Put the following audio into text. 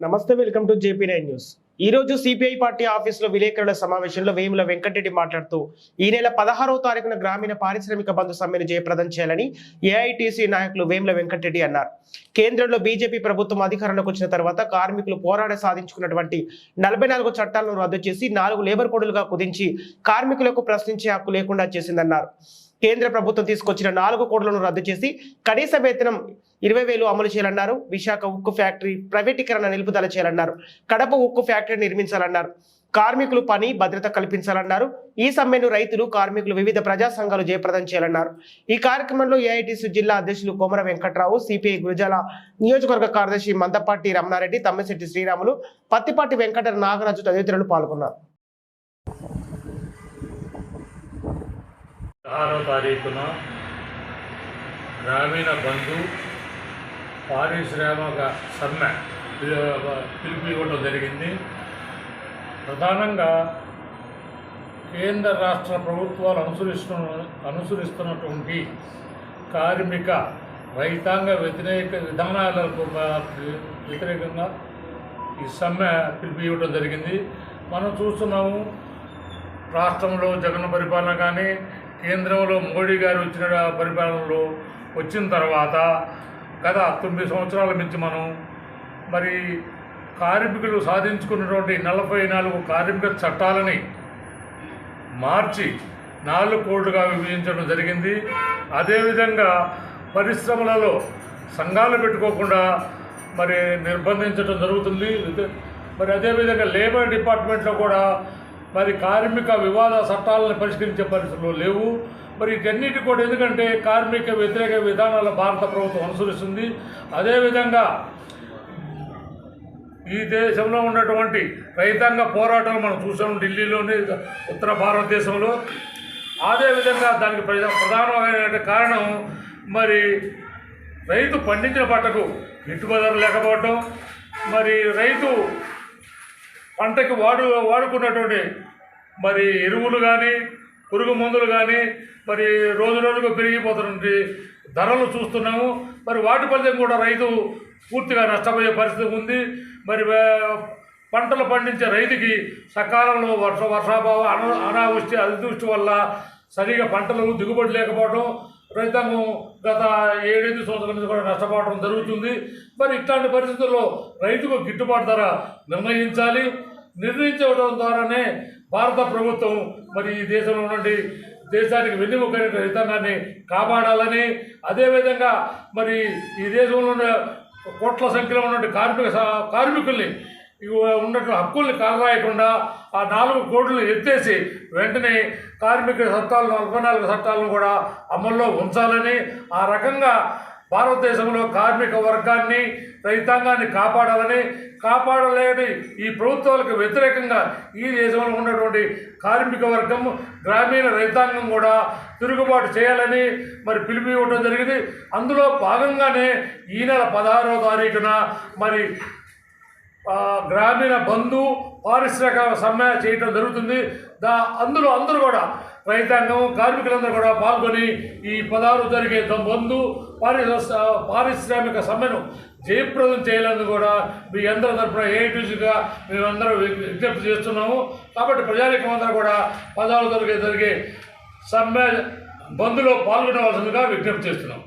నమస్తే welcome to JP nine news. ఈ రోజు సిపిఐ పార్టీ ఆఫీసులో విలేకరుల సమావేశంలో వేముల వెంకటరెడ్డి మాట్లాడుతూ ఈ నెల పదహారవ తారీఖున గ్రామీణ పారిశ్రామిక బంధు సమ్మెను జయప్రదం చేయాలని ఏఐటీసీ నాయకులు వేముల వెంకటరెడ్డి అన్నారు. కేంద్రంలో బీజేపీ ప్రభుత్వం అధికారంలోకి వచ్చిన తర్వాత కార్మికులు పోరాడ సాధించుకున్నటువంటి నలభై నాలుగు చట్టాలను రద్దు చేసి నాలుగు లేబర్ కోడులుగా కుదించి కార్మికులకు ప్రశ్నించే హక్కు లేకుండా చేసిందన్నారు. కేంద్ర ప్రభుత్వం తీసుకొచ్చిన నాలుగు కోడ్లను రద్దు చేసి కనీస వేతనం ఇరవై వేలు అమలు చేయాలన్నారు. విశాఖ ఉక్కు ఫ్యాక్టరీ ప్రైవేటీకరణ నిలుపుదల చేయాలన్నారు. కడప ఉక్కు ఫ్యాక్టరీ నిర్మించాలన్నారు. కార్మికులు పని భద్రత కల్పించాలన్నారు. ఈ సమ్మెను రైతులు కార్మికులు వివిధ ప్రజా సంఘాలు జయప్రదం చేయాలన్నారు. ఈ కార్యక్రమంలో ఏఐటీసీ జిల్లా అధ్యక్షులు కోమర వెంకట్రావు సిపిఐ గురజాల నియోజకవర్గ కార్యదర్శి మందపాటి రమణారెడ్డి తమ్మిశెట్టి శ్రీరాములు పత్తిపాటి వెంకట నాగరాజు తదితరులు పాల్గొన్నారు. ఆరో తారీఖున గ్రామీణ బంధు పారిశ్రామిక సమ్మె. పిలుపు ఇవ్వడం జరిగింది. ప్రధానంగా కేంద్ర రాష్ట్ర ప్రభుత్వాలు అనుసరిస్తున్న అనుసరిస్తున్నటువంటి కార్మిక రైతాంగ వ్యతిరేక విధానాలకు వ్యతిరేకంగా ఈ సమ్మె పిలుపు ఇవ్వడం జరిగింది. మనం చూస్తున్నాము రాష్ట్రంలో జగన్ పరిపాలన కానీ కేంద్రంలో మోడీ గారు వచ్చిన పరిపాలనలో వచ్చిన తర్వాత గత తొమ్మిది సంవత్సరాల నుంచి మనం. మరి కార్మికులు సాధించుకున్నటువంటి నలభై నాలుగు కార్మిక చట్టాలని మార్చి నాలుగు కోట్లుగా విభజించడం జరిగింది. అదేవిధంగా పరిశ్రమలలో సంఘాలు పెట్టుకోకుండా మరి నిర్బంధించడం జరుగుతుంది. మరి అదేవిధంగా లేబర్ డిపార్ట్మెంట్లో కూడా మరి కార్మిక వివాద చట్టాలను పరిష్కరించే పరిస్థితులు లేవు. మరి ఇటన్నిటి కూడా ఎందుకంటే కార్మిక వ్యతిరేక విధానాల భారత ప్రభుత్వం అనుసరిస్తుంది. అదేవిధంగా ఈ దేశంలో ఉన్నటువంటి రైతాంగ పోరాటాలు మనం చూసాం ఢిల్లీలోని ఉత్తర భారతదేశంలో. అదేవిధంగా దానికి ప్రధా ప్రధానమైన కారణం మరి రైతు పండించిన పంటకు గిట్టుబాటు లేకపోవటం మరి రైతు పంటకి వాడు వాడుకున్నటువంటి మరి ఎరువులు కానీ పురుగు మందులు కానీ మరి రోజు రోజుకు పెరిగిపోతున్నటువంటి ధరలు చూస్తున్నాము. మరి వాటి ఫలితం కూడా రైతు పూర్తిగా నష్టపోయే పరిస్థితి ఉంది. మరి పంటలు పండించే రైతుకి సకాలంలో వర్ష వర్షాభావం అన అనావృష్టి అతివృష్టి వల్ల సరిగా పంటలు దిగుబడి లేకపోవడం రైతాంగం గత ఏడెనిమిది సంవత్సరాల నుంచి కూడా నష్టపోవడం జరుగుతుంది. మరి ఇట్లాంటి పరిస్థితుల్లో రైతుకు గిట్టుబాటు ధర నిర్ణయించాలి. నిర్ణయించడం ద్వారానే భారత ప్రభుత్వం మరి ఈ దేశంలో నుండి దేశానికి వెన్నుముక విధానాన్ని కాపాడాలని అదేవిధంగా మరి ఈ దేశంలో ఉన్న కోట్ల సంఖ్యలో ఉన్నటువంటి కార్మిక స- కార్మికుల్ని ఉన్నటువంటి హక్కుల్ని కాగరాయకుండా ఆ నాలుగు కోట్లు ఎత్తేసి వెంటనే కార్మిక చట్టాలను నలభై నాలుగు చట్టాలను కూడా అమల్లో ఉంచాలని ఆ రకంగా భారతదేశంలో కార్మిక వర్గాన్ని రైతాంగాన్ని కాపాడాలని కాపాడలేని ఈ ప్రభుత్వాలకు వ్యతిరేకంగా ఈ దేశంలో ఉన్నటువంటి కార్మిక వర్గం గ్రామీణ రైతాంగం కూడా తిరుగుబాటు చేయాలని మరి పిలుపు ఇవ్వడం జరిగింది. అందులో భాగంగానే ఈ నెల పదహారవ తారీఖున మరి గ్రామీణ బంధు పారిశ్రామిక సమ్మె చేయటం జరుగుతుంది. దా అందులో అందరూ కూడా రైతాంగం కార్మికులందరూ కూడా పాల్గొని ఈ పదహారు జరిగే బంధు పారి పారిశ్రామిక సమ్మెను జయప్రదం చేయాలని కూడా మీ అందరి తరఫున ఏఐటీసీగా మేమందరం విజ్ఞప్తి చేస్తున్నాము. కాబట్టి ప్రజానికం అందరూ కూడా పదహారు జరిగే జరిగే సమ్మె బంధులో పాల్గొనవలసిందిగా విజ్ఞప్తి చేస్తున్నాం.